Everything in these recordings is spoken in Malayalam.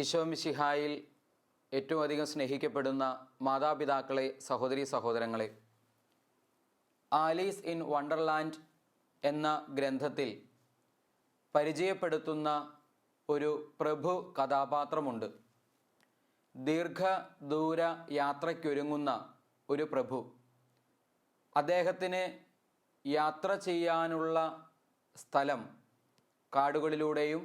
ഈശോമിശിഹായിൽ ഏറ്റവും അധികം സ്നേഹിക്കപ്പെടുന്ന മാതാപിതാക്കളെ സഹോദരി സഹോദരങ്ങളെ ആലീസ് ഇൻ വണ്ടർലാൻഡ് എന്ന ഗ്രന്ഥത്തിൽ പരിചയപ്പെടുത്തുന്ന ഒരു പ്രഭു കഥാപാത്രമുണ്ട്. ദീർഘദൂര യാത്രയ്ക്കൊരുങ്ങുന്ന ഒരു പ്രഭു. അദ്ദേഹത്തിന് യാത്ര ചെയ്യാനുള്ള സ്ഥലം കാടുകളിലൂടെയും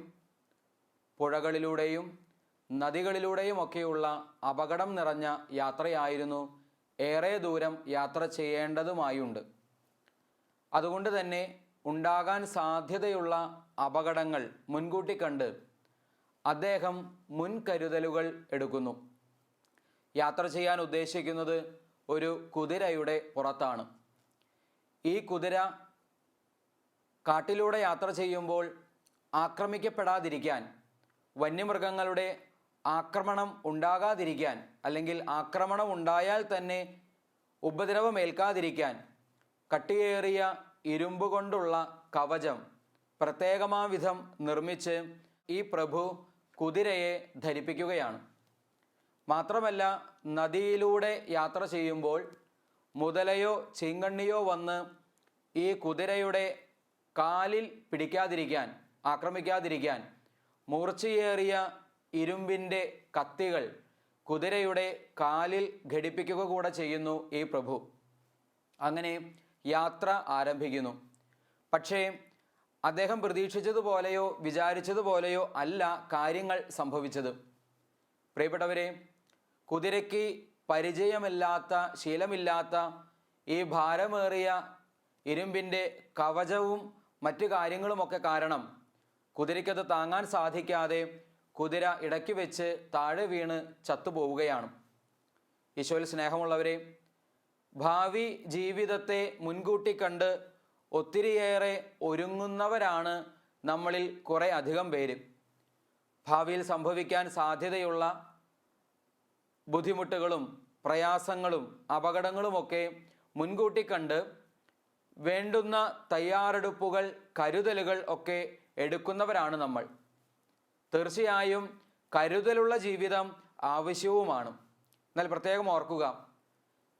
പുഴകളിലൂടെയും നദികളിലൂടെയും ഒക്കെയുള്ള അപകടം നിറഞ്ഞ യാത്രയായിരുന്നു. ഏറെ ദൂരം യാത്ര ചെയ്യേണ്ടതുമായുണ്ട്. അതുകൊണ്ട് തന്നെ ഉണ്ടാകാൻ സാധ്യതയുള്ള അപകടങ്ങൾ മുൻകൂട്ടി കണ്ട് അദ്ദേഹം മുൻകരുതലുകൾ എടുക്കുന്നു. യാത്ര ചെയ്യാൻ ഉദ്ദേശിക്കുന്നത് ഒരു കുതിരയുടെ പുറത്താണ്. ഈ കുതിര കാട്ടിലൂടെ യാത്ര ചെയ്യുമ്പോൾ ആക്രമിക്കപ്പെടാതിരിക്കാൻ വന്യമൃഗങ്ങളുടെ ആക്രമണം ഉണ്ടാകാതിരിക്കാൻ അല്ലെങ്കിൽ ആക്രമണം ഉണ്ടായാൽ തന്നെ ഉപദ്രവമേൽക്കാതിരിക്കാൻ കട്ടിയേറിയ ഇരുമ്പ് കൊണ്ടുള്ള കവചം പ്രത്യേകമാവിധം നിർമ്മിച്ച് ഈ പ്രഭു കുതിരയെ ധരിപ്പിക്കുകയാണ്. മാത്രമല്ല നദിയിലൂടെ യാത്ര ചെയ്യുമ്പോൾ മുതലയോ ചീങ്കണ്ണിയോ വന്ന് ഈ കുതിരയുടെ കാലിൽ പിടിക്കാതിരിക്കാൻ ആക്രമിക്കാതിരിക്കാൻ മൂർച്ചയേറിയ ഇരുമ്പിന്റെ കത്തികൾ കുതിരയുടെ കാലിൽ ഘടിപ്പിക്കുക കൂടെ ചെയ്യുന്നു ഈ പ്രഭു. അങ്ങനെ യാത്ര ആരംഭിക്കുന്നു. പക്ഷേ അദ്ദേഹം പ്രതീക്ഷിച്ചതുപോലെയോ വിചാരിച്ചതുപോലെയോ അല്ല കാര്യങ്ങൾ സംഭവിച്ചത്. പ്രിയപ്പെട്ടവരെ കുതിരയ്ക്ക് പരിചയമില്ലാത്ത ശീലമില്ലാത്ത ഈ ഭാരമേറിയ ഇരുമ്പിന്റെ കവചവും മറ്റു കാര്യങ്ങളുമൊക്കെ കാരണം കുതിരയ്ക്കത് താങ്ങാൻ സാധിക്കാതെ കുതിര ഇടയ്ക്ക് വെച്ച് താഴെ വീണ് ചത്തുപോവുകയാണ്. ഈശോയിൽ സ്നേഹമുള്ളവരെ ഭാവി ജീവിതത്തെ മുൻകൂട്ടി കണ്ട് ഒത്തിരിയേറെ ഒരുങ്ങുന്നവരാണ് നമ്മളിൽ കുറേ അധികം പേര്. ഭാവിയിൽ സംഭവിക്കാൻ സാധ്യതയുള്ള ബുദ്ധിമുട്ടുകളും പ്രയാസങ്ങളും അപകടങ്ങളുമൊക്കെ മുൻകൂട്ടി കണ്ട് വേണ്ടുന്ന തയ്യാറെടുപ്പുകൾ കരുതലുകൾ ഒക്കെ എടുക്കുന്നവരാണ് നമ്മൾ. തീർച്ചയായും കരുതലുള്ള ജീവിതം ആവശ്യവുമാണ്. എന്നാൽ പ്രത്യേകം ഓർക്കുക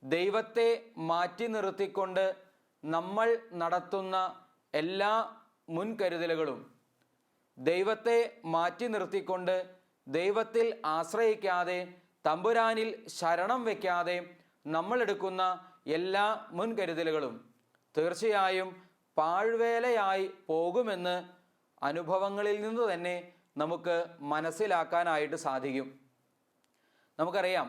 ദൈവത്തെ മാറ്റി നിർത്തിക്കൊണ്ട് നമ്മൾ നടത്തുന്ന എല്ലാ മുൻകരുതലുകളും ദൈവത്തെ മാറ്റി നിർത്തിക്കൊണ്ട് ദൈവത്തിൽ ആശ്രയിക്കാതെ തമ്പുരാനിൽ ശരണം വയ്ക്കാതെ നമ്മൾ എടുക്കുന്ന എല്ലാ മുൻകരുതലുകളും തീർച്ചയായും പാഴ്വേലയായി പോകുമെന്ന് അനുഭവങ്ങളിൽ നിന്ന് തന്നെ നമുക്ക് മനസ്സിലാക്കാനായിട്ട് സാധിക്കും. നമുക്കറിയാം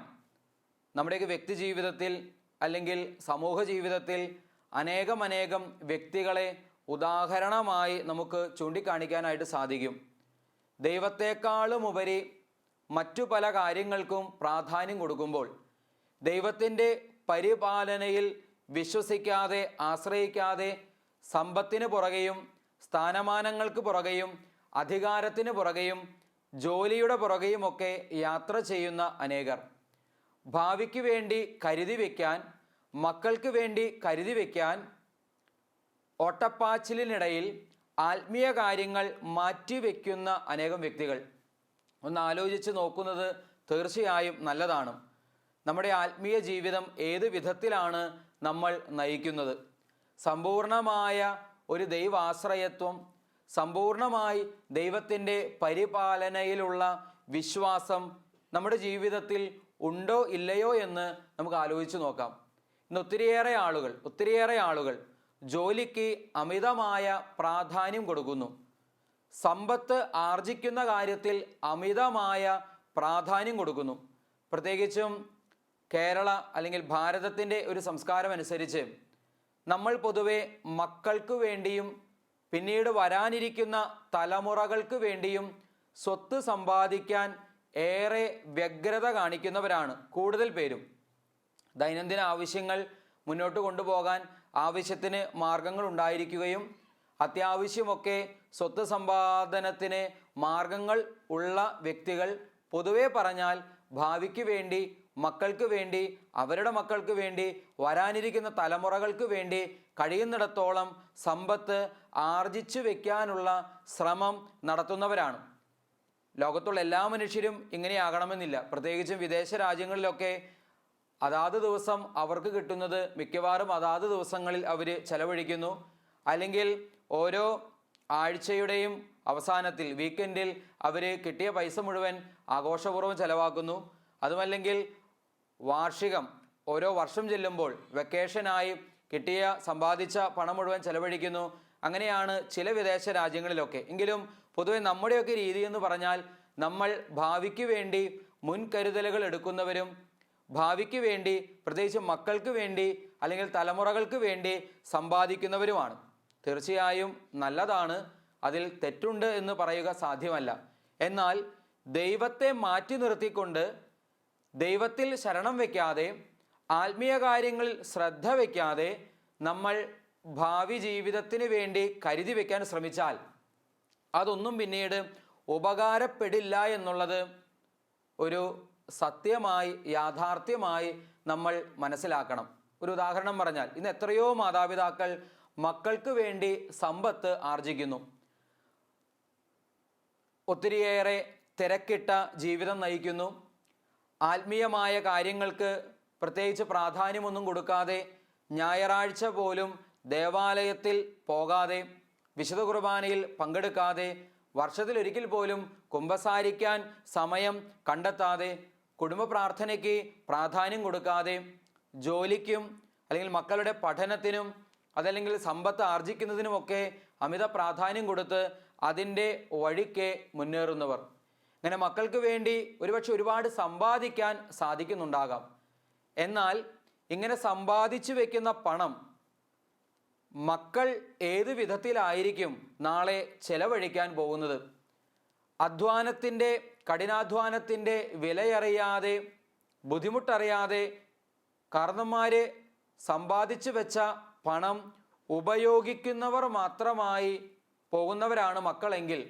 നമ്മുടെയൊക്കെ വ്യക്തി ജീവിതത്തിൽ അല്ലെങ്കിൽ സമൂഹ ജീവിതത്തിൽ അനേകം അനേകം വ്യക്തികളെ ഉദാഹരണമായി നമുക്ക് ചൂണ്ടിക്കാണിക്കാനായിട്ട് സാധിക്കും. ദൈവത്തെക്കാളും ഉപരി മറ്റു പല കാര്യങ്ങൾക്കും പ്രാധാന്യം കൊടുക്കുമ്പോൾ ദൈവത്തിന്റെ പരിപാലനയിൽ വിശ്വസിക്കാതെ ആശ്രയിക്കാതെ സമ്പത്തിന് പുറകെയും സ്ഥാനമാനങ്ങൾക്ക് പുറകെയും അധികാരത്തിന് പുറകെയും ജോലിയുടെ പുറകെയുമൊക്കെ യാത്ര ചെയ്യുന്ന അനേകർ. ഭാവിക്ക് വേണ്ടി കരുതി വയ്ക്കാൻ മക്കൾക്ക് വേണ്ടി കരുതി വയ്ക്കാൻ ഓട്ടപ്പാച്ചിലിനിടയിൽ ആത്മീയ കാര്യങ്ങൾ മാറ്റിവെക്കുന്ന അനേകം വ്യക്തികൾ. ഒന്ന് ആലോചിച്ച് നോക്കുന്നത് തീർച്ചയായും നല്ലതാണ്. നമ്മുടെ ആത്മീയ ജീവിതം ഏത് വിധത്തിലാണ് നമ്മൾ നയിക്കുന്നത്? സമ്പൂർണമായ ഒരു ദൈവാശ്രയത്വം സമ്പൂർണമായി ദൈവത്തിന്റെ പരിപാലനയിലുള്ള വിശ്വാസം നമ്മുടെ ജീവിതത്തിൽ ഉണ്ടോ ഇല്ലയോ എന്ന് നമുക്ക് ആലോചിച്ച് നോക്കാം. ഇന്ന് ഒത്തിരിയേറെ ആളുകൾ ഒത്തിരിയേറെ ആളുകൾ ജോലിക്ക് അമിതമായ പ്രാധാന്യം കൊടുക്കുന്നു. സമ്പത്ത് ആർജിക്കുന്ന കാര്യത്തിൽ അമിതമായ പ്രാധാന്യം കൊടുക്കുന്നു. പ്രത്യേകിച്ചും കേരള അല്ലെങ്കിൽ ഭാരതത്തിന്റെ ഒരു സംസ്കാരം അനുസരിച്ച് നമ്മൾ പൊതുവെ മക്കൾക്ക് വേണ്ടിയും പിന്നീട് വരാനിരിക്കുന്ന തലമുറകൾക്ക് വേണ്ടിയും സ്വത്ത് സമ്പാദിക്കാൻ ഏറെ വ്യഗ്രത കാണിക്കുന്നവരാണ് കൂടുതൽ പേരും. ദൈനംദിന ആവശ്യങ്ങൾ മുന്നോട്ട് കൊണ്ടുപോകാൻ ആവശ്യത്തിന് മാർഗങ്ങൾ ഉണ്ടായിരിക്കുകയും അത്യാവശ്യമൊക്കെ സ്വത്ത് സമ്പാദനത്തിന് മാർഗങ്ങൾ ഉള്ള വ്യക്തികൾ പൊതുവെ പറഞ്ഞാൽ ഭാവിക്ക് വേണ്ടി മക്കൾക്ക് വേണ്ടി അവരുടെ മക്കൾക്ക് വേണ്ടി വരാനിരിക്കുന്ന തലമുറകൾക്ക് വേണ്ടി കഴിയുന്നിടത്തോളം സമ്പത്ത് ആർജിച്ചു വെക്കാനുള്ള ശ്രമം നടത്തുന്നവരാണ്. ലോകത്തുള്ള എല്ലാ മനുഷ്യരും ഇങ്ങനെയാകണമെന്നില്ല. പ്രത്യേകിച്ചും വിദേശ രാജ്യങ്ങളിലൊക്കെ അതാത് ദിവസം അവർക്ക് കിട്ടുന്നത് മിക്കവാറും അതാത് ദിവസങ്ങളിൽ അവർ ചെലവഴിക്കുന്നു. അല്ലെങ്കിൽ ഓരോ ആഴ്ചയുടെയും അവസാനത്തിൽ വീക്കെൻഡിൽ അവർ കിട്ടിയ പൈസ മുഴുവൻ ആഘോഷപൂർവം ചെലവാക്കുന്നു. അതുമല്ലെങ്കിൽ വാർഷികം ഓരോ വർഷം ചെല്ലുമ്പോൾ വെക്കേഷനായി കിട്ടിയ സമ്പാദിച്ച പണം മുഴുവൻ ചെലവഴിക്കുന്നു. അങ്ങനെയാണ് ചില വിദേശ രാജ്യങ്ങളിലൊക്കെ. എങ്കിലും പൊതുവെ നമ്മുടെയൊക്കെ രീതി എന്ന് പറഞ്ഞാൽ നമ്മൾ ഭാവിക്ക് വേണ്ടി മുൻകരുതലുകൾ എടുക്കുന്നവരും ഭാവിക്ക് വേണ്ടി പ്രത്യേകിച്ച് മക്കൾക്ക് വേണ്ടി അല്ലെങ്കിൽ തലമുറകൾക്ക് വേണ്ടി സമ്പാദിക്കുന്നവരുമാണ്. തീർച്ചയായും നല്ലതാണ്. അതിൽ തെറ്റുണ്ട് എന്ന് പറയുക സാധ്യമല്ല. എന്നാൽ ദൈവത്തെ മാറ്റി നിർത്തിക്കൊണ്ട് ദൈവത്തിൽ ശരണം വയ്ക്കാതെ ആത്മീയ കാര്യങ്ങളിൽ ശ്രദ്ധ വയ്ക്കാതെ നമ്മൾ ഭാവി ജീവിതത്തിന് വേണ്ടി കരുതി വയ്ക്കാൻ ശ്രമിച്ചാൽ അതൊന്നും പിന്നീട് ഉപകാരപ്പെടില്ല എന്നുള്ളത് ഒരു സത്യമായി യാഥാർത്ഥ്യമായി നമ്മൾ മനസ്സിലാക്കണം. ഒരു ഉദാഹരണം പറഞ്ഞാൽ ഇന്ന് എത്രയോ മാതാപിതാക്കൾ മക്കൾക്ക് വേണ്ടി സമ്പത്ത് ആർജിക്കുന്നു. ഒത്തിരിയേറെ തിരക്കിട്ട ജീവിതം നയിക്കുന്നു. ആത്മീയമായ കാര്യങ്ങൾക്ക് പ്രത്യേകിച്ച് പ്രാധാന്യമൊന്നും കൊടുക്കാതെ ഞായറാഴ്ച പോലും ദേവാലയത്തിൽ പോകാതെ വിശുദ്ധ കുർബാനയിൽ പങ്കെടുക്കാതെ വർഷത്തിലൊരിക്കൽ പോലും കുമ്പസാരിക്കാൻ സമയം കണ്ടെത്താതെ കുടുംബ പ്രാർത്ഥനയ്ക്ക് പ്രാധാന്യം കൊടുക്കാതെ ജോലിക്കും അല്ലെങ്കിൽ മക്കളുടെ പഠനത്തിനും അതല്ലെങ്കിൽ സമ്പത്ത് ആർജിക്കുന്നതിനുമൊക്കെ അമിത പ്രാധാന്യം കൊടുത്ത് അതിന്റെ വഴിക്ക് മുന്നേറുന്നവർ. അങ്ങനെ മക്കൾക്ക് വേണ്ടി ഒരുപക്ഷെ ഒരുപാട് സമ്പാദിക്കാൻ സാധിക്കുന്നുണ്ടാകാം. എന്നാൽ ഇങ്ങനെ സമ്പാദിച്ചു വെക്കുന്ന പണം മക്കൾ ഏത് വിധത്തിലായിരിക്കും നാളെ ചെലവഴിക്കാൻ പോകുന്നത്? അധ്വാനത്തിന്റെ കഠിനാധ്വാനത്തിന്റെ വിലയറിയാതെ ബുദ്ധിമുട്ടറിയാതെ കാരണന്മാര് സമ്പാദിച്ചു വെച്ച പണം ഉപയോഗിക്കുന്നവർ മാത്രമായി പോകുന്നവരാണ് മക്കളെങ്കിൽ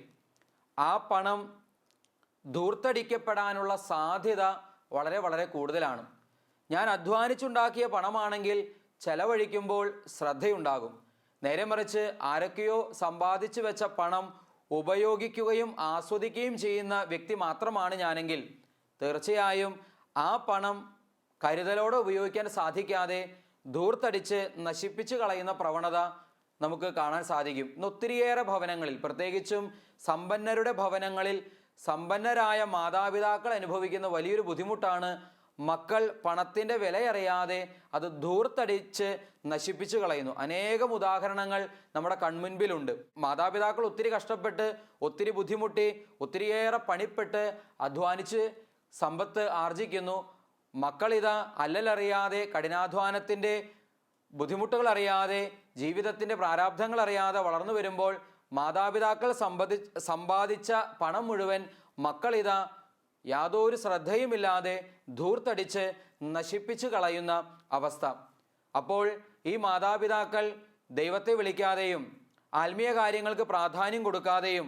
ആ പണം ധൂർത്തടിക്കപ്പെടാനുള്ള സാധ്യത വളരെ വളരെ കൂടുതലാണ്. ഞാൻ അധ്വാനിച്ചുണ്ടാക്കിയ പണമാണെങ്കിൽ ചെലവഴിക്കുമ്പോൾ ശ്രദ്ധയുണ്ടാകും. നേരെ മറിച്ച് ആരൊക്കെയോ സമ്പാദിച്ചു വെച്ച പണം ഉപയോഗിക്കുകയും ആസ്വദിക്കുകയും ചെയ്യുന്ന വ്യക്തി മാത്രമാണ് ഞാനെങ്കിൽ. തീർച്ചയായും ആ പണം കരുതലോടെ ഉപയോഗിക്കാൻ സാധിക്കാതെ ധൂർത്തടിച്ച് നശിപ്പിച്ചു കളയുന്ന പ്രവണത നമുക്ക് കാണാൻ സാധിക്കും. ഇന്ന് ഒത്തിരിയേറെ ഭവനങ്ങളിൽ പ്രത്യേകിച്ചും സമ്പന്നരുടെ ഭവനങ്ങളിൽ സമ്പന്നരായ മാതാപിതാക്കൾ അനുഭവിക്കുന്ന വലിയൊരു ബുദ്ധിമുട്ടാണ് മക്കൾ പണത്തിന്റെ വിലയറിയാതെ അത് ധൂർത്തടിച്ച് നശിപ്പിച്ചു കളയുന്നു. അനേകം ഉദാഹരണങ്ങൾ നമ്മുടെ കൺമുൻപിലുണ്ട്. മാതാപിതാക്കൾ ഒത്തിരി കഷ്ടപ്പെട്ട് ഒത്തിരി ബുദ്ധിമുട്ടി ഒത്തിരിയേറെ പണിപ്പെട്ട് അധ്വാനിച്ച് സമ്പത്ത് ആർജിക്കുന്നു. മക്കളിതാ അല്ലലറിയാതെ കഠിനാധ്വാനത്തിന്റെ ബുദ്ധിമുട്ടുകൾ അറിയാതെ ജീവിതത്തിന്റെ പ്രാരാബ്ധങ്ങൾ അറിയാതെ വളർന്നു വരുമ്പോൾ മാതാപിതാക്കൾ സമ്പതി സമ്പാദിച്ച പണം മുഴുവൻ മക്കളിതാ യാതൊരു ശ്രദ്ധയുമില്ലാതെ ധൂർത്തടിച്ച് നശിപ്പിച്ചു കളയുന്ന അവസ്ഥ. അപ്പോൾ ഈ മാതാപിതാക്കൾ ദൈവത്തെ വിളിക്കാതെയും ആത്മീയ കാര്യങ്ങൾക്ക് പ്രാധാന്യം കൊടുക്കാതെയും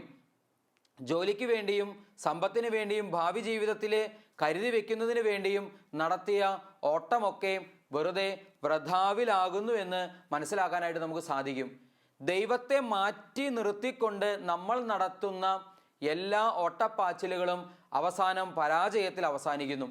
ജോലിക്ക് വേണ്ടിയും സമ്പത്തിന് വേണ്ടിയും ഭാവി ജീവിതത്തിലെ കരുതി വെക്കുന്നതിന് വേണ്ടിയും നടത്തിയ ഓട്ടമൊക്കെ വെറുതെ വൃഥാവിലാകുന്നു എന്ന് മനസ്സിലാക്കാനായിട്ട് നമുക്ക് സാധിക്കും. ദൈവത്തെ മാറ്റി നിർത്തിക്കൊണ്ട് നമ്മൾ നടത്തുന്ന എല്ലാ ഓട്ടപ്പാച്ചിലുകളും അവസാനം പരാജയത്തിൽ അവസാനിക്കുന്നു.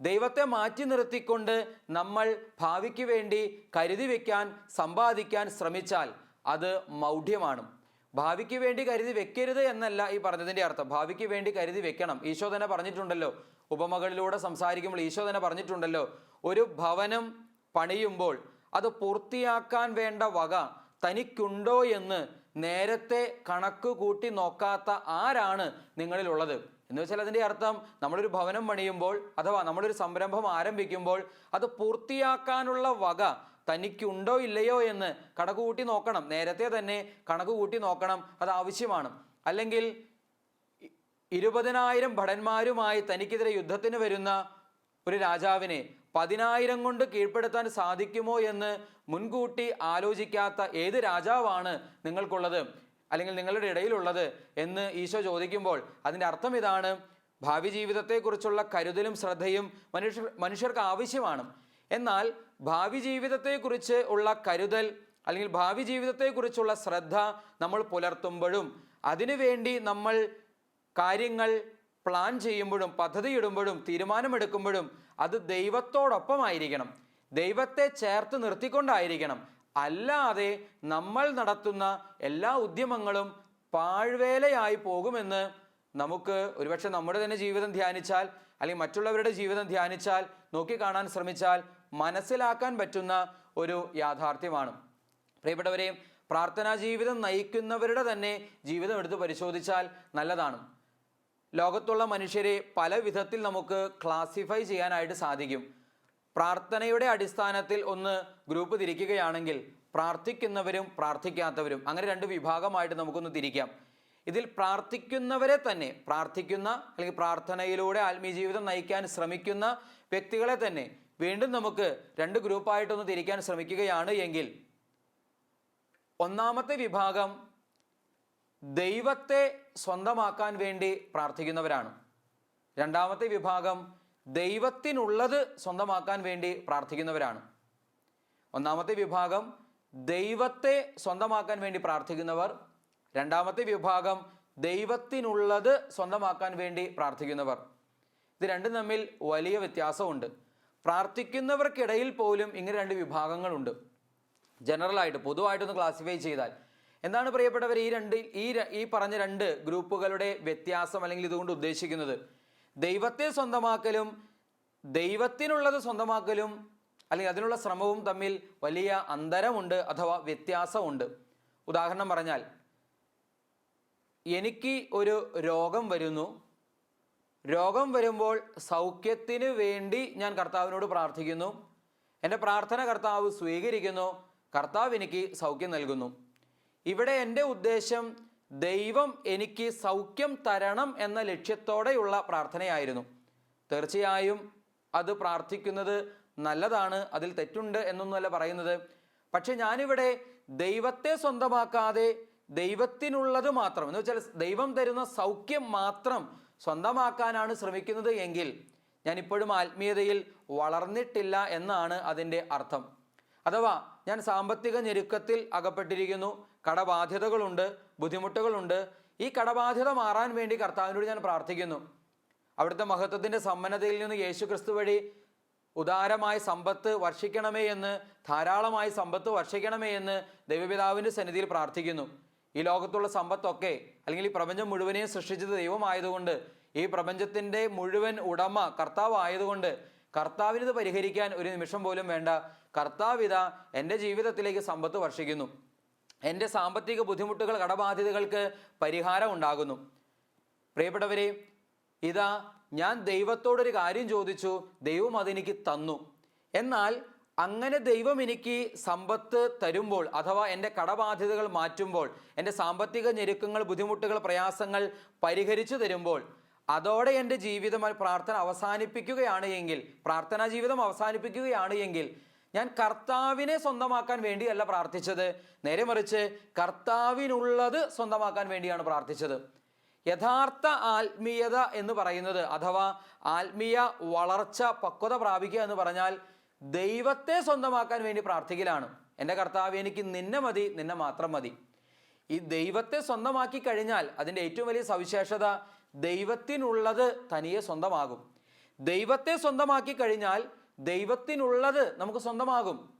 ദൈവത്തെ മാറ്റി നിർത്തിക്കൊണ്ട് നമ്മൾ ഭാവിക്ക് വേണ്ടി കരുതി വെക്കാൻ സമ്പാദിക്കാൻ ശ്രമിച്ചാൽ അത് മൗഢ്യമാണ്. ഭാവിക്ക് വേണ്ടി കരുതി വെക്കരുത് എന്നല്ല ഈ പറഞ്ഞതിന്റെ അർത്ഥം. ഭാവിക്ക് വേണ്ടി കരുതി വെക്കണം. ഈശോ തന്നെ പറഞ്ഞിട്ടുണ്ടല്ലോ. ഉപമകളിലൂടെ സംസാരിക്കുമ്പോൾ ഈശോ തന്നെ പറഞ്ഞിട്ടുണ്ടല്ലോ. ഒരു ഭവനം പണിയുമ്പോൾ അത് പൂർത്തിയാക്കാൻ വേണ്ട വക തനിക്കുണ്ടോ എന്ന് നേരത്തെ കണക്ക് കൂട്ടി നോക്കാത്ത ആരാണ് നിങ്ങളിലുള്ളത്? എന്ന് വെച്ചാൽ അതിന്റെ അർത്ഥം നമ്മളൊരു ഭവനം പണിയുമ്പോൾ അഥവാ നമ്മളൊരു സംരംഭം ആരംഭിക്കുമ്പോൾ അത് പൂർത്തിയാക്കാനുള്ള വക തനിക്കുണ്ടോ ഇല്ലയോ എന്ന് കണക്ക് കൂട്ടി നോക്കണം. നേരത്തെ തന്നെ കണക്ക് കൂട്ടി നോക്കണം അത് ആവശ്യമാണ്. അല്ലെങ്കിൽ ഇരുപതിനായിരം ഭടന്മാരുമായി തനിക്കെതിരെ യുദ്ധത്തിന് വരുന്ന ഒരു രാജാവിനെ പതിനായിരം കൊണ്ട് കീഴ്പ്പെടുത്താൻ സാധിക്കുമോ എന്ന് മുൻകൂട്ടി ആലോചിക്കാത്ത ഏത് രാജാവാണ് നിങ്ങൾക്കുള്ളത്? അല്ലെങ്കിൽ നിങ്ങളുടെ ഇടയിലുള്ളത് എന്ന് ഈശോ ചോദിക്കുമ്പോൾ അതിന്റെ അർത്ഥം ഇതാണ്. ഭാവി ജീവിതത്തെക്കുറിച്ചുള്ള കരുതലും ശ്രദ്ധയും മനുഷ്യർ മനുഷ്യർക്ക് ആവശ്യമാണ്. എന്നാൽ ഭാവി ജീവിതത്തെക്കുറിച്ച് ഉള്ള കരുതൽ അല്ലെങ്കിൽ ഭാവി ജീവിതത്തെക്കുറിച്ചുള്ള ശ്രദ്ധ നമ്മൾ പുലർത്തുമ്പോഴും അതിനുവേണ്ടി നമ്മൾ കാര്യങ്ങൾ പ്ലാൻ ചെയ്യുമ്പോഴും പദ്ധതി ഇടുമ്പോഴും തീരുമാനമെടുക്കുമ്പോഴും അത് ദൈവത്തോടൊപ്പമായിരിക്കണം. ദൈവത്തെ ചേർത്ത് നിർത്തിക്കൊണ്ടായിരിക്കണം. അല്ലാതെ നമ്മൾ നടത്തുന്ന എല്ലാ ഉദ്യമങ്ങളും പാഴ്വേലയായി പോകുമെന്ന് നമുക്ക് ഒരുപക്ഷെ നമ്മുടെ തന്നെ ജീവിതം ധ്യാനിച്ചാൽ അല്ലെങ്കിൽ മറ്റുള്ളവരുടെ ജീവിതം ധ്യാനിച്ചാൽ നോക്കിക്കാണാൻ ശ്രമിച്ചാൽ മനസ്സിലാക്കാൻ പറ്റുന്ന ഒരു യാഥാർത്ഥ്യമാണ്. പ്രിയപ്പെട്ടവരെയും പ്രാർത്ഥനാ ജീവിതം നയിക്കുന്നവരുടെ തന്നെ ജീവിതം എടുത്ത് പരിശോധിച്ചാൽ നല്ലതാണ്. ലോകത്തുള്ള മനുഷ്യരെ പല വിധത്തിൽ നമുക്ക് ക്ലാസിഫൈ ചെയ്യാനായിട്ട് സാധിക്കും. പ്രാർത്ഥനയുടെ അടിസ്ഥാനത്തിൽ ഒന്ന് ഗ്രൂപ്പ് തിരിക്കുകയാണെങ്കിൽ പ്രാർത്ഥിക്കുന്നവരും പ്രാർത്ഥിക്കാത്തവരും അങ്ങനെ രണ്ട് വിഭാഗമായിട്ട് നമുക്കൊന്ന് തിരിക്കാം. ഇതിൽ പ്രാർത്ഥിക്കുന്നവരെ തന്നെ പ്രാർത്ഥിക്കുന്ന അല്ലെങ്കിൽ പ്രാർത്ഥനയിലൂടെ ആത്മീയ ജീവിതം നയിക്കാൻ ശ്രമിക്കുന്ന വ്യക്തികളെ തന്നെ വീണ്ടും നമുക്ക് രണ്ട് ഗ്രൂപ്പായിട്ടൊന്ന് തിരിക്കാൻ ശ്രമിക്കുകയാണ് എങ്കിൽ ഒന്നാമത്തെ വിഭാഗം ദൈവത്തെ സ്വന്തമാക്കാൻ വേണ്ടി പ്രാർത്ഥിക്കുന്നവരാണ്. രണ്ടാമത്തെ വിഭാഗം ദൈവത്തിനുള്ളത് സ്വന്തമാക്കാൻ വേണ്ടി പ്രാർത്ഥിക്കുന്നവരാണ്. ഒന്നാമത്തെ വിഭാഗം ദൈവത്തെ സ്വന്തമാക്കാൻ വേണ്ടി പ്രാർത്ഥിക്കുന്നവർ. രണ്ടാമത്തെ വിഭാഗം ദൈവത്തിനുള്ളത് സ്വന്തമാക്കാൻ വേണ്ടി പ്രാർത്ഥിക്കുന്നവർ. ഇത് രണ്ടും തമ്മിൽ വലിയ വ്യത്യാസമുണ്ട്. പ്രാർത്ഥിക്കുന്നവർക്കിടയിൽ പോലും ഇങ്ങനെ രണ്ട് വിഭാഗങ്ങളുണ്ട്. ജനറലായിട്ട് പൊതുവായിട്ടൊന്ന് ക്ലാസിഫൈ ചെയ്താൽ എന്താണ് പ്രിയപ്പെട്ടവർ ഈ രണ്ട് ഈ ഈ പറഞ്ഞ രണ്ട് ഗ്രൂപ്പുകളുടെ വ്യത്യാസം അല്ലെങ്കിൽ ഇതുകൊണ്ട് ഉദ്ദേശിക്കുന്നത്? ദൈവത്തെ സ്വന്തമാക്കലും ദൈവത്തിനുള്ളത് സ്വന്തമാക്കലും അല്ലെങ്കിൽ അതിനുള്ള ശ്രമവും തമ്മിൽ വലിയ അന്തരമുണ്ട് അഥവാ വ്യത്യാസമുണ്ട്. ഉദാഹരണം പറഞ്ഞാൽ എനിക്ക് ഒരു രോഗം വരുന്നു. രോഗം വരുമ്പോൾ സൗഖ്യത്തിന് വേണ്ടി ഞാൻ കർത്താവിനോട് പ്രാർത്ഥിക്കുന്നു. എന്റെ പ്രാർത്ഥന കർത്താവ് സ്വീകരിക്കുന്നു. കർത്താവ് എനിക്ക് സൗഖ്യം നൽകുന്നു. ഇവിടെ എന്റെ ഉദ്ദേശം ദൈവം എനിക്ക് സൗഖ്യം തരണം എന്ന ലക്ഷ്യത്തോടെയുള്ള പ്രാർത്ഥനയായിരുന്നു. തീർച്ചയായും അത് പ്രാർത്ഥിക്കുന്നത് നല്ലതാണ് അതിൽ തെറ്റുണ്ട് എന്നൊന്നുമല്ല പറയുന്നത്. പക്ഷെ ഞാനിവിടെ ദൈവത്തെ സ്വന്തമാക്കാതെ ദൈവത്തിനുള്ളത് മാത്രം എന്ന് വെച്ചാൽ ദൈവം തരുന്ന സൗഖ്യം മാത്രം സ്വന്തമാക്കാനാണ് ശ്രമിക്കുന്നത് എങ്കിൽ ഞാൻ ഇപ്പോഴും ആത്മീയതയിൽ വളർന്നിട്ടില്ല എന്നാണ് അതിന്റെ അർത്ഥം. അഥവാ ഞാൻ സാമ്പത്തിക ഞെരുക്കത്തിൽ അകപ്പെട്ടിരിക്കുന്നു കടബാധ്യതകളുണ്ട് ബുദ്ധിമുട്ടുകളുണ്ട്. ഈ കടബാധ്യത മാറാൻ വേണ്ടി കർത്താവിനോട് ഞാൻ പ്രാർത്ഥിക്കുന്നു. അവിടുത്തെ മഹത്വത്തിന്റെ സമ്മന്നതയിൽ നിന്ന് യേശു ക്രിസ്തു വഴി ഉദാരമായ സമ്പത്ത് വർഷിക്കണമേ എന്ന് ധാരാളമായി സമ്പത്ത് വർഷിക്കണമേ എന്ന് ദൈവപിതാവിന്റെ സന്നിധിയിൽ പ്രാർത്ഥിക്കുന്നു. ഈ ലോകത്തുള്ള സമ്പത്തൊക്കെ അല്ലെങ്കിൽ ഈ പ്രപഞ്ചം മുഴുവനെയും സൃഷ്ടിച്ചത് ദൈവമായതുകൊണ്ട് ഈ പ്രപഞ്ചത്തിന്റെ മുഴുവൻ ഉടമ കർത്താവ് ആയതുകൊണ്ട് കർത്താവിനിത് പരിഹരിക്കാൻ ഒരു നിമിഷം പോലും വേണ്ട. കർത്താവിത എന്റെ ജീവിതത്തിലേക്ക് സമ്പത്ത് വർഷിക്കുന്നു. എന്റെ സാമ്പത്തിക ബുദ്ധിമുട്ടുകൾ കടബാധ്യതകൾക്ക് പരിഹാരം ഉണ്ടാകുന്നു. പ്രിയപ്പെട്ടവരെ ഇതാ ഞാൻ ദൈവത്തോടൊരു കാര്യം ചോദിച്ചു ദൈവം അതെനിക്ക് തന്നു. എന്നാൽ അങ്ങനെ ദൈവം എനിക്ക് സമ്പത്ത് തരുമ്പോൾ അഥവാ എന്റെ കടബാധ്യതകൾ മാറ്റുമ്പോൾ എന്റെ സാമ്പത്തിക ഞെരുക്കങ്ങൾ ബുദ്ധിമുട്ടുകൾ പ്രയാസങ്ങൾ പരിഹരിച്ചു തരുമ്പോൾ അതോടെ എന്റെ ജീവിതം പ്രാർത്ഥന അവസാനിപ്പിക്കുകയാണ് എങ്കിൽ പ്രാർത്ഥനാ ജീവിതം അവസാനിപ്പിക്കുകയാണ് എങ്കിൽ ഞാൻ കർത്താവിനെ സ്വന്തമാക്കാൻ വേണ്ടിയല്ല പ്രാർത്ഥിച്ചത്. നേരെ മറിച്ച് കർത്താവിനുള്ളത് സ്വന്തമാക്കാൻ വേണ്ടിയാണ് പ്രാർത്ഥിച്ചത്. യഥാർത്ഥ ആത്മീയത എന്ന് പറയുന്നത് അഥവാ ആത്മീയ വളർച്ച പക്വത പ്രാപിക്കുക എന്ന് പറഞ്ഞാൽ ദൈവത്തെ സ്വന്തമാക്കാൻ വേണ്ടി പ്രാർത്ഥിക്കലാണ്. എന്റെ കർത്താവ് എനിക്ക് നിന്നെ മതി നിന്നെ മാത്രം മതി. ഈ ദൈവത്തെ സ്വന്തമാക്കി കഴിഞ്ഞാൽ അതിന്റെ ഏറ്റവും വലിയ സവിശേഷത ദൈവത്തിനുള്ളത് തനിയെ സ്വന്തമാകും. ദൈവത്തെ സ്വന്തമാക്കി കഴിഞ്ഞാൽ ദൈവത്തിനുള്ളത് നമുക്ക് സ്വന്തമാകും.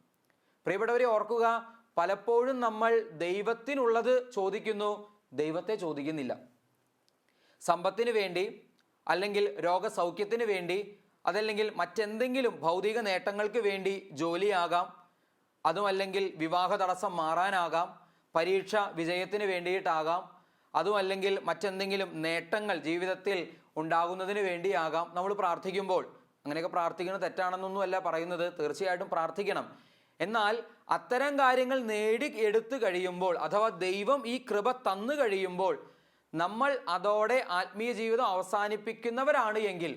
പ്രിയപ്പെട്ടവരെ ഓർക്കുക പലപ്പോഴും നമ്മൾ ദൈവത്തിനുള്ളത് ചോദിക്കുന്നു ദൈവത്തെ ചോദിക്കുന്നില്ല. സമ്പത്തിന് വേണ്ടി അല്ലെങ്കിൽ രോഗസൗഖ്യത്തിന് വേണ്ടി അതല്ലെങ്കിൽ മറ്റെന്തെങ്കിലും ഭൗതിക നേട്ടങ്ങൾക്ക് വേണ്ടി ജോലിയാകാം അതുമല്ലെങ്കിൽ വിവാഹ തടസ്സം മാറാനാകാം പരീക്ഷ വിജയത്തിന് വേണ്ടിയിട്ടാകാം അതുമല്ലെങ്കിൽ മറ്റെന്തെങ്കിലും നേട്ടങ്ങൾ ജീവിതത്തിൽ ഉണ്ടാകുന്നതിന് വേണ്ടിയാകാം നമ്മൾ പ്രാർത്ഥിക്കുമ്പോൾ. അങ്ങനെയൊക്കെ പ്രാർത്ഥിക്കുന്നത് തെറ്റാണെന്നൊന്നും അല്ല പറയുന്നത്. തീർച്ചയായിട്ടും പ്രാർത്ഥിക്കണം. എന്നാൽ അത്തരം കാര്യങ്ങൾ നേടി എടുത്തു കഴിയുമ്പോൾ അഥവാ ദൈവം ഈ കൃപ തന്നു കഴിയുമ്പോൾ നമ്മൾ അതോടെ ആത്മീയ ജീവിതം അവസാനിപ്പിക്കുന്നവരാണ് എങ്കിൽ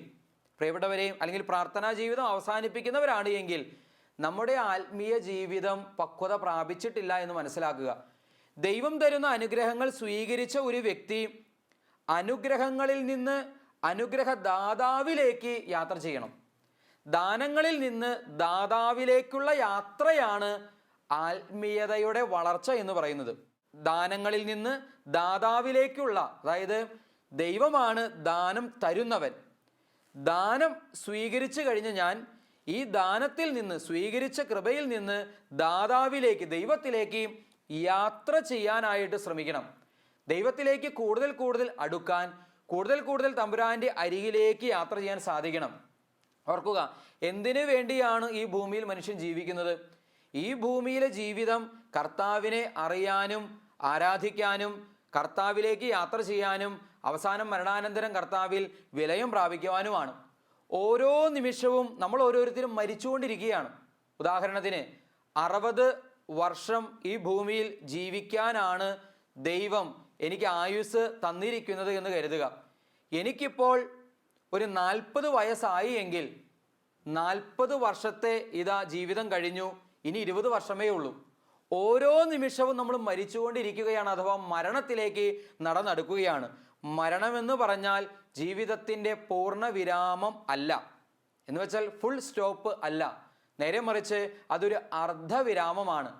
പ്രിയപ്പെട്ടവരെയും അല്ലെങ്കിൽ പ്രാർത്ഥനാ ജീവിതം അവസാനിപ്പിക്കുന്നവരാണ് എങ്കിൽ നമ്മുടെ ആത്മീയ ജീവിതം പക്വത പ്രാപിച്ചിട്ടില്ല എന്ന് മനസ്സിലാക്കുക. ദൈവം തരുന്ന അനുഗ്രഹങ്ങൾ സ്വീകരിച്ച ഒരു വ്യക്തി അനുഗ്രഹങ്ങളിൽ നിന്ന് അനുഗ്രഹദാതാവിലേക്ക് യാത്ര ചെയ്യണം. ദാനങ്ങളിൽ നിന്ന് ദാതാവിലേക്കുള്ള യാത്രയാണ് ആത്മീയതയുടെ വളർച്ച എന്ന് പറയുന്നത്. ദാനങ്ങളിൽ നിന്ന് ദാതാവിലേക്കുള്ള അതായത് ദൈവമാണ് ദാനം തരുന്നവൻ. ദാനം സ്വീകരിച്ചു കഴിഞ്ഞ ഞാൻ ഈ ദാനത്തിൽ നിന്ന് സ്വീകരിച്ച കൃപയിൽ നിന്ന് ദാതാവിലേക്ക് ദൈവത്തിലേക്ക് യാത്ര ചെയ്യാനായിട്ട് ശ്രമിക്കണം. ദൈവത്തിലേക്ക് കൂടുതൽ കൂടുതൽ അടുക്കാൻ കൂടുതൽ കൂടുതൽ തമ്പുരാന്റെ അരികിലേക്ക് യാത്ര ചെയ്യാൻ സാധിക്കണം. ഓർക്കുക എന്തിനു വേണ്ടിയാണ് ഈ ഭൂമിയിൽ മനുഷ്യൻ ജീവിക്കുന്നത്? ഈ ഭൂമിയിലെ ജീവിതം കർത്താവിനെ അറിയാനും ആരാധിക്കാനും കർത്താവിലേക്ക് യാത്ര ചെയ്യാനും അവസാനം മരണാനന്തരം കർത്താവിൽ വിലയം പ്രാപിക്കുവാനുമാണ്. ഓരോ നിമിഷവും നമ്മൾ ഓരോരുത്തരും മരിച്ചുകൊണ്ടിരിക്കുകയാണ്. ഉദാഹരണത്തിന് അറുപത് വർഷം ഈ ഭൂമിയിൽ ജീവിക്കാനാണ് ദൈവം എനിക്ക് ആയുസ് തന്നിരിക്കുന്നത് എന്ന് കരുതുക. എനിക്കിപ്പോൾ ഒരു നാൽപ്പത് വയസ്സായി എങ്കിൽ നാൽപ്പത് വർഷത്തെ ഇതാ ജീവിതം കഴിഞ്ഞു. ഇനി ഇരുപത് വർഷമേ ഉള്ളൂ. ഓരോ നിമിഷവും നമ്മൾ മരിച്ചുകൊണ്ടിരിക്കുകയാണ് അഥവാ മരണത്തിലേക്ക് നടന്നെടുക്കുകയാണ്. മരണമെന്ന് പറഞ്ഞാൽ ജീവിതത്തിന്റെ പൂർണ വിരാമം അല്ല. എന്ന് വെച്ചാൽ ഫുൾ സ്റ്റോപ്പ് അല്ല. നേരെ മറിച്ച് അതൊരു അർദ്ധവിരാമമാണ്.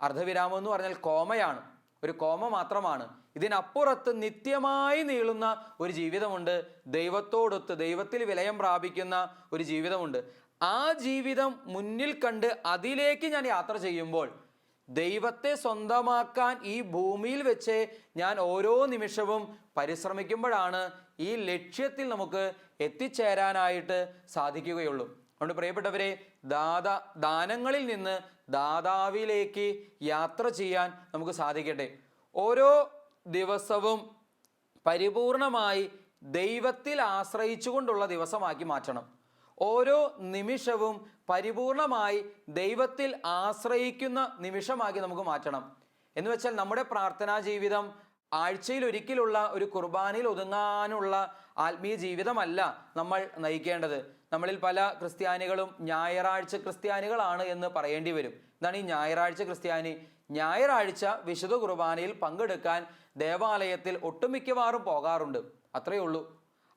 അർദ്ധവിരാമം എന്ന് പറഞ്ഞാൽ കോമയാണ്. ഒരു കോമ മാത്രമാണ്. ഇതിനപ്പുറത്ത് നിത്യമായി നീളുന്ന ഒരു ജീവിതമുണ്ട്. ദൈവത്തോടൊത്ത് ദൈവത്തിൽ വിലയം പ്രാപിക്കുന്ന ഒരു ജീവിതമുണ്ട്. ആ ജീവിതം മുന്നിൽ കണ്ട് അതിലേക്ക് ഞാൻ യാത്ര ചെയ്യുമ്പോൾ ദൈവത്തെ സ്വന്തമാക്കാൻ ഈ ഭൂമിയിൽ വെച്ച് ഞാൻ ഓരോ നിമിഷവും പരിശ്രമിക്കുമ്പോഴാണ് ഈ ലക്ഷ്യത്തിൽ നമുക്ക് എത്തിച്ചേരാനായിട്ട് സാധിക്കുകയുള്ളൂ. അതുകൊണ്ട് പ്രിയപ്പെട്ടവരെ ദാത ദാനങ്ങളിൽ നിന്ന് ദാതാവിലേക്ക് യാത്ര ചെയ്യാൻ നമുക്ക് സാധിക്കട്ടെ. ഓരോ ദിവസവും പരിപൂർണമായി ദൈവത്തിൽ ആശ്രയിച്ചുകൊണ്ടുള്ള ദിവസമാക്കി മാറ്റണം. ഓരോ നിമിഷവും പരിപൂർണമായി ദൈവത്തിൽ ആശ്രയിക്കുന്ന നിമിഷമാക്കി നമുക്ക് മാറ്റണം. എന്ന് വെച്ചാൽ നമ്മുടെ പ്രാർത്ഥനാ ജീവിതം ആഴ്ചയിൽ ഒരിക്കലുള്ള ഒരു കുർബാനയിൽ ഒതുങ്ങാനുള്ള ആത്മീയ ജീവിതമല്ല നമ്മൾ നയിക്കേണ്ടത്. നമ്മളിൽ പല ക്രിസ്ത്യാനികളും ഞായറാഴ്ച ക്രിസ്ത്യാനികളാണ് എന്ന് പറയേണ്ടി വരും. എന്താണ് ഈ ഞായറാഴ്ച ക്രിസ്ത്യാനി ഞായറാഴ്ച വിശുദ്ധ കുർബാനയിൽ പങ്കെടുക്കാൻ ദേവാലയത്തിൽ ഒട്ടുമിക്കവാറും പോകാറുണ്ട്. അത്രയേ ഉള്ളൂ.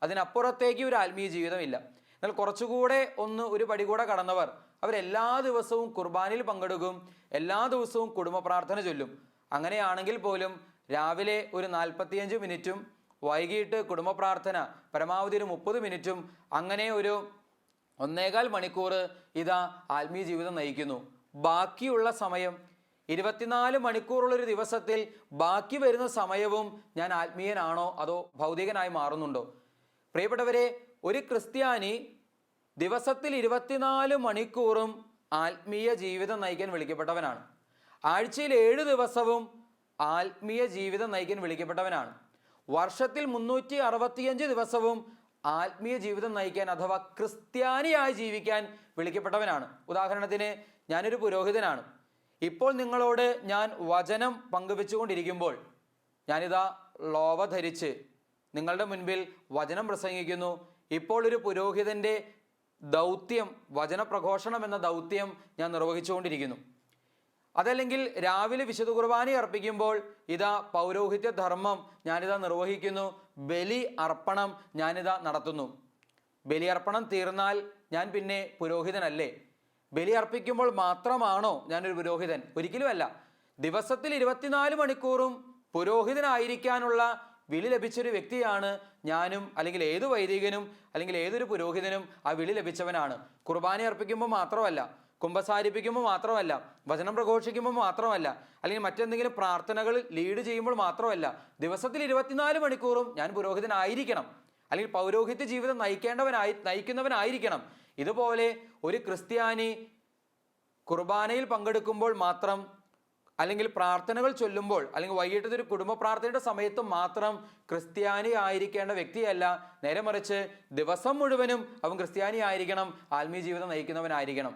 അതിനപ്പുറത്തേക്ക് ഒരു ആത്മീയ ജീവിതമില്ല. എന്നാൽ കുറച്ചുകൂടെ ഒന്ന് ഒരു പടി കൂടെ കടന്നവർ അവരെല്ലാ ദിവസവും കുർബാനയിൽ പങ്കെടുക്കും എല്ലാ ദിവസവും കുടുംബ പ്രാർത്ഥന ചൊല്ലും. അങ്ങനെയാണെങ്കിൽ പോലും രാവിലെ ഒരു നാൽപ്പത്തിയഞ്ച് മിനിറ്റും വൈകിട്ട് കുടുംബ പ്രാർത്ഥന പരമാവധി ഒരു മുപ്പത് മിനിറ്റും അങ്ങനെ ഒരു ഒന്നേകാൽ മണിക്കൂർ ഇതാ ആത്മീയ ജീവിതം നയിക്കുന്നു. ബാക്കിയുള്ള സമയം ഇരുപത്തിനാല് മണിക്കൂറുള്ള ഒരു ദിവസത്തിൽ ബാക്കി വരുന്ന സമയവും ഞാൻ ആത്മീയനാണോ അതോ ഭൗതികനായി മാറുന്നുണ്ടോ? പ്രിയപ്പെട്ടവരെ ഒരു ക്രിസ്ത്യാനി ദിവസത്തിൽ ഇരുപത്തിനാല് മണിക്കൂറും ആത്മീയ ജീവിതം നയിക്കാൻ വിളിക്കപ്പെട്ടവനാണ്. ആഴ്ചയിൽ ഏഴ് ദിവസവും ആത്മീയ ജീവിതം നയിക്കാൻ വിളിക്കപ്പെട്ടവനാണ്. വർഷത്തിൽ മുന്നൂറ്റി അറുപത്തിയഞ്ച് ദിവസവും ആത്മീയ ജീവിതം നയിക്കാൻ അഥവാ ക്രിസ്ത്യാനിയായി ജീവിക്കാൻ വിളിക്കപ്പെട്ടവനാണ്. ഉദാഹരണത്തിന് ഞാനൊരു പുരോഹിതനാണ്. ഇപ്പോൾ നിങ്ങളോട് ഞാൻ വചനം പങ്കുവെച്ചുകൊണ്ടിരിക്കുമ്പോൾ ഞാനിതാ ലോവ ധരിച്ച് നിങ്ങളുടെ മുൻപിൽ വചനം പ്രസംഗിക്കുന്നു. ഇപ്പോൾ ഒരു പുരോഹിതന്റെ ദൗത്യം വചനപ്രഘോഷണം എന്ന ദൗത്യം ഞാൻ നിർവഹിച്ചുകൊണ്ടിരിക്കുന്നു. അതല്ലെങ്കിൽ രാവിലെ വിശുദ്ധ കുർബാന അർപ്പിക്കുമ്പോൾ ഇതാ പൗരോഹിത്യ ധർമ്മം ഞാനിതാ നിർവഹിക്കുന്നു. ബലി അർപ്പണം ഞാനിതാ നടത്തുന്നു. ബലി അർപ്പണം തീർന്നാൽ ഞാൻ പിന്നെ പുരോഹിതനല്ലേ? ബലി അർപ്പിക്കുമ്പോൾ മാത്രമാണോ ഞാനൊരു പുരോഹിതൻ? ഒരിക്കലുമല്ല. ദിവസത്തിൽ ഇരുപത്തിനാല് മണിക്കൂറും പുരോഹിതനായിരിക്കാനുള്ള വിളി ലഭിച്ചൊരു വ്യക്തിയാണ് ഞാനും അല്ലെങ്കിൽ ഏത് വൈദികനും അല്ലെങ്കിൽ ഏതൊരു പുരോഹിതനും ആ വിളി ലഭിച്ചവനാണ്. കുർബാന അർപ്പിക്കുമ്പോൾ മാത്രമല്ല കുംഭസാരിപ്പിക്കുമ്പോൾ മാത്രമല്ല വചനം പ്രഘോഷിക്കുമ്പോൾ മാത്രമല്ല അല്ലെങ്കിൽ മറ്റെന്തെങ്കിലും പ്രാർത്ഥനകൾ ലീഡ് ചെയ്യുമ്പോൾ മാത്രമല്ല ദിവസത്തിൽ ഇരുപത്തിനാല് മണിക്കൂറും ഞാൻ പുരോഹിതനായിരിക്കണം. അല്ലെങ്കിൽ പൗരോഹിത്യ ജീവിതം നയിക്കേണ്ടവനായി നയിക്കുന്നവനായിരിക്കണം. ഇതുപോലെ ഒരു ക്രിസ്ത്യാനി കുർബാനയിൽ പങ്കെടുക്കുമ്പോൾ മാത്രം അല്ലെങ്കിൽ പ്രാർത്ഥനകൾ ചൊല്ലുമ്പോൾ അല്ലെങ്കിൽ വൈകിട്ടത്തെ ഒരു കുടുംബ പ്രാർത്ഥനയുടെ സമയത്ത് മാത്രം ക്രിസ്ത്യാനി ആയിരിക്കേണ്ട വ്യക്തിയല്ല. നേരെ മറിച്ച് ദിവസം മുഴുവനും അവൻ ക്രിസ്ത്യാനി ആയിരിക്കണം ആത്മീയ ജീവിതം നയിക്കുന്നവനായിരിക്കണം.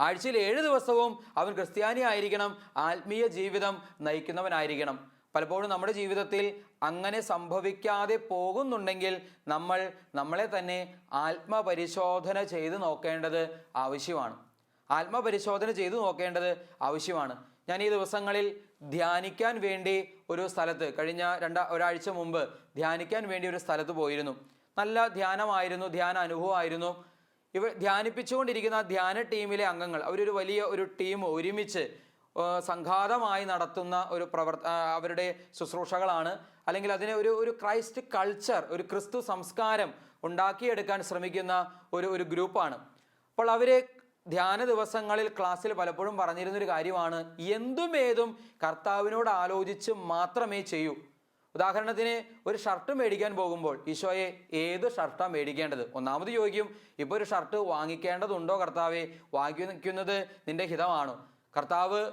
ആഴ്ചയിൽ ഏഴ് ദിവസവും അവൻ ക്രിസ്ത്യാനി ആയിരിക്കണം ആത്മീയ ജീവിതം നയിക്കുന്നവനായിരിക്കണം. പലപ്പോഴും നമ്മുടെ ജീവിതത്തിൽ അങ്ങനെ സംഭവിക്കാതെ പോകുന്നുണ്ടെങ്കിൽ നമ്മൾ നമ്മളെ തന്നെ ആത്മപരിശോധന ചെയ്ത് നോക്കേണ്ടത് ആവശ്യമാണ്. ആത്മപരിശോധന ചെയ്തു നോക്കേണ്ടത് ആവശ്യമാണ്. ഞാൻ ഈ ദിവസങ്ങളിൽ ധ്യാനിക്കാൻ വേണ്ടി ഒരു സ്ഥലത്ത് കഴിഞ്ഞ രണ്ടാ ഒരാഴ്ച മുമ്പ് ധ്യാനിക്കാൻ വേണ്ടി ഒരു സ്ഥലത്ത് പോയിരുന്നു. നല്ല ധ്യാനമായിരുന്നു ധ്യാന അനുഭവമായിരുന്നു. ഇവർ ധ്യാനിപ്പിച്ചുകൊണ്ടിരിക്കുന്ന ധ്യാന ടീമിലെ അംഗങ്ങൾ അവരൊരു വലിയ ഒരു ടീം ഒരുമിച്ച് സംഘാതമായി നടത്തുന്ന ഒരു പ്രവർ അവരുടെ ശുശ്രൂഷകളാണ്. അല്ലെങ്കിൽ അതിനെ ഒരു ഒരു ക്രൈസ്റ്റ് കൾച്ചർ ഒരു ക്രിസ്തു സംസ്കാരം ഉണ്ടാക്കിയെടുക്കാൻ ശ്രമിക്കുന്ന ഒരു ഒരു ഗ്രൂപ്പാണ്. അപ്പോൾ അവരെ ധ്യാന ദിവസങ്ങളിൽ ക്ലാസ്സിൽ പലപ്പോഴും പറഞ്ഞിരുന്നൊരു കാര്യമാണ് എന്തും ഏതും കർത്താവിനോട് ആലോചിച്ച് മാത്രമേ ചെയ്യൂ. ഉദാഹരണത്തിന് ഒരു ഷർട്ട് മേടിക്കാൻ പോകുമ്പോൾ ഈശോയെ ഏത് ഷർട്ടാണ് മേടിക്കേണ്ടത്? ഒന്നാമത് ചോദിക്കും ഇപ്പോൾ ഒരു ഷർട്ട് വാങ്ങിക്കേണ്ടതുണ്ടോ കർത്താവെ? വാങ്ങിക്കുന്നത് നിന്റെ ഹിതമാണോ? കർത്താവ്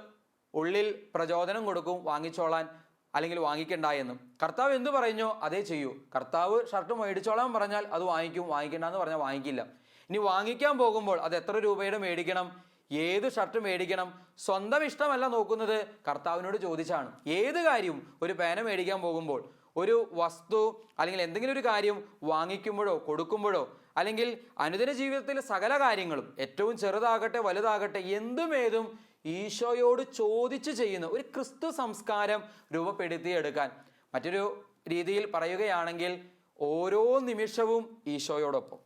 ഉള്ളിൽ പ്രചോദനം കൊടുക്കും വാങ്ങിച്ചോളാൻ അല്ലെങ്കിൽ വാങ്ങിക്കണ്ട എന്നും. കർത്താവ് എന്ത് പറഞ്ഞോ അതേ ചെയ്യൂ. കർത്താവ് ഷർട്ട് മേടിച്ചോളാൻ പറഞ്ഞാൽ അത് വാങ്ങിക്കും വാങ്ങിക്കണ്ട എന്ന് പറഞ്ഞാൽ വാങ്ങിക്കില്ല. ഇനി വാങ്ങിക്കാൻ പോകുമ്പോൾ അത് എത്ര രൂപയുടെ മേടിക്കണം? ഏത് ഷർട്ട് മേടിക്കണം? സ്വന്തം ഇഷ്ടമല്ല നോക്കുന്നത് കർത്താവിനോട് ചോദിച്ചാണ്. ഏത് കാര്യവും ഒരു പേന മേടിക്കാൻ പോകുമ്പോൾ ഒരു വസ്തു അല്ലെങ്കിൽ എന്തെങ്കിലും ഒരു കാര്യം വാങ്ങിക്കുമ്പോഴോ കൊടുക്കുമ്പോഴോ അല്ലെങ്കിൽ അനുദിന ജീവിതത്തിലെ സകല കാര്യങ്ങളും ഏറ്റവും ചെറുതാകട്ടെ വലുതാകട്ടെ എന്തും ഏതും ഈശോയോട് ചോദിച്ച് ചെയ്യുന്ന ഒരു ക്രിസ്തു സംസ്കാരം രൂപപ്പെടുത്തിയെടുക്കാൻ മറ്റൊരു രീതിയിൽ പറയുകയാണെങ്കിൽ ഓരോ നിമിഷവും ഈശോയോടൊപ്പം.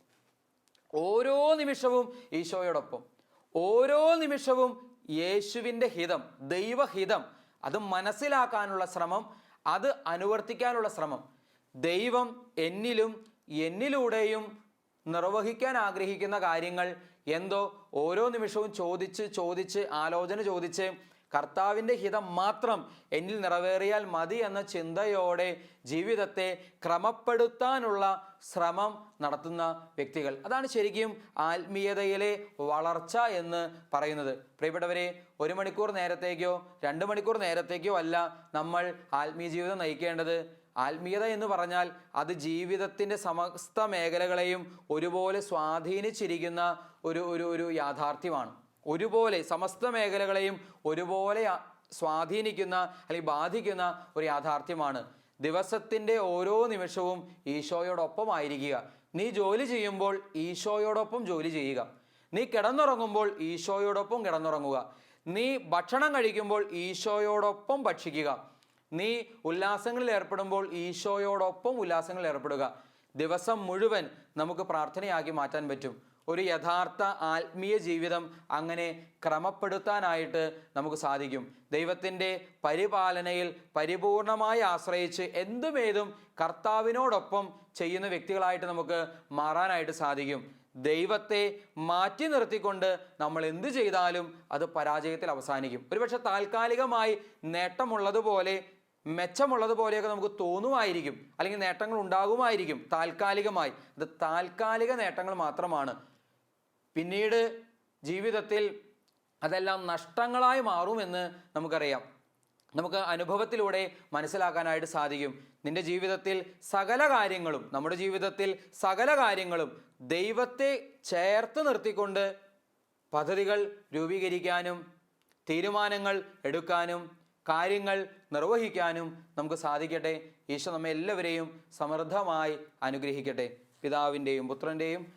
ഓരോ നിമിഷവും ഈശോയോടൊപ്പം. ഓരോ നിമിഷവും യേശുവിന്റെ ഹിതം ദൈവഹിതം അത് മനസ്സിലാക്കാനുള്ള ശ്രമം അത് അനുവർത്തിക്കാനുള്ള ശ്രമം. ദൈവം എന്നിലും എന്നിലൂടെയും നിർവഹിക്കാൻ ആഗ്രഹിക്കുന്ന കാര്യങ്ങൾ എന്തോ ഓരോ നിമിഷവും ചോദിച്ച് ചോദിച്ച് ആലോചന ചോദിച്ച് കർത്താവിന്റെ ഹിതം മാത്രം എന്നിൽ നിറവേറിയാൽ മതി എന്ന ചിന്തയോടെ ജീവിതത്തെ ക്രമപ്പെടുത്താനുള്ള ശ്രമം നടത്തുന്ന വ്യക്തികൾ. അതാണ് ശരിക്കും ആത്മീയതയിലെ വളർച്ച എന്ന് പറയുന്നത്. പ്രിയപ്പെട്ടവരെ ഒരു മണിക്കൂർ നേരത്തേക്കോ രണ്ട് മണിക്കൂർ നേരത്തേക്കോ അല്ല നമ്മൾ ആത്മീയ ജീവിതം നയിക്കേണ്ടത്. ആത്മീയത എന്ന് പറഞ്ഞാൽ അത് ജീവിതത്തിന്റെ സമസ്ത മേഖലകളെയും ഒരുപോലെ സ്വാധീനിച്ചിരിക്കുന്ന ഒരു ഒരു ഒരു യാഥാർത്ഥ്യമാണ്. ഒരുപോലെ സമസ്ത മേഖലകളെയും ഒരുപോലെ സ്വാധീനിക്കുന്ന അല്ലെങ്കിൽ ബാധിക്കുന്ന ഒരു യാഥാർത്ഥ്യമാണ്. ദിവസത്തിന്റെ ഓരോ നിമിഷവും ഈശോയോടൊപ്പം ആയിരിക്കുക നീ ജോലി ചെയ്യുമ്പോൾ ഈശോയോടൊപ്പം ജോലി ചെയ്യുക. നീ കിടന്നുറങ്ങുമ്പോൾ ഈശോയോടൊപ്പം കിടന്നുറങ്ങുക. നീ ഭക്ഷണം കഴിക്കുമ്പോൾ ഈശോയോടൊപ്പം ഭക്ഷിക്കുക. നീ ഉല്ലാസങ്ങളിൽ ഏർപ്പെടുമ്പോൾ ഈശോയോടൊപ്പം ഉല്ലാസങ്ങളിൽ ഏർപ്പെടുക. ദിവസം മുഴുവൻ നമുക്ക് പ്രാർത്ഥനയാക്കി മാറ്റാൻ പറ്റും. ഒരു യഥാർത്ഥ ആത്മീയ ജീവിതം അങ്ങനെ ക്രമപ്പെടുത്താനായിട്ട് നമുക്ക് സാധിക്കും. ദൈവത്തിന്റെ പരിപാലനയിൽ പരിപൂർണമായി ആശ്രയിച്ച് എന്തുമേതും കർത്താവിനോടൊപ്പം ചെയ്യുന്ന വ്യക്തികളായിട്ട് നമുക്ക് മാറാനായിട്ട് സാധിക്കും. ദൈവത്തെ മാറ്റി നിർത്തിക്കൊണ്ട് നമ്മൾ എന്ത് ചെയ്താലും അത് പരാജയത്തിൽ അവസാനിക്കും. ഒരുപക്ഷെ താൽക്കാലികമായി നേട്ടമുള്ളതുപോലെ മെച്ചമുള്ളതുപോലെയൊക്കെ നമുക്ക് തോന്നുമായിരിക്കും. അല്ലെങ്കിൽ നേട്ടങ്ങൾ ഉണ്ടാകുമായിരിക്കും താൽക്കാലികമായി. ഇത് താൽക്കാലിക നേട്ടങ്ങൾ മാത്രമാണ്. പിന്നീട് ജീവിതത്തിൽ അതെല്ലാം നഷ്ടങ്ങളായി മാറുമെന്ന് നമുക്കറിയാം. നമുക്ക് അനുഭവത്തിലൂടെ മനസ്സിലാക്കാനായിട്ട് സാധിക്കും. നിന്റെ ജീവിതത്തിൽ സകല കാര്യങ്ങളും നമ്മുടെ ജീവിതത്തിൽ സകല കാര്യങ്ങളും ദൈവത്തെ ചേർത്ത് നിർത്തിക്കൊണ്ട് പദ്ധതികൾ രൂപീകരിക്കാനും തീരുമാനങ്ങൾ എടുക്കാനും കാര്യങ്ങൾ നിർവഹിക്കാനും നമുക്ക് സാധിക്കട്ടെ. ഈശോ നമ്മെ എല്ലാവരെയും സമൃദ്ധമായി അനുഗ്രഹിക്കട്ടെ. പിതാവിന്റെയും പുത്രന്റെയും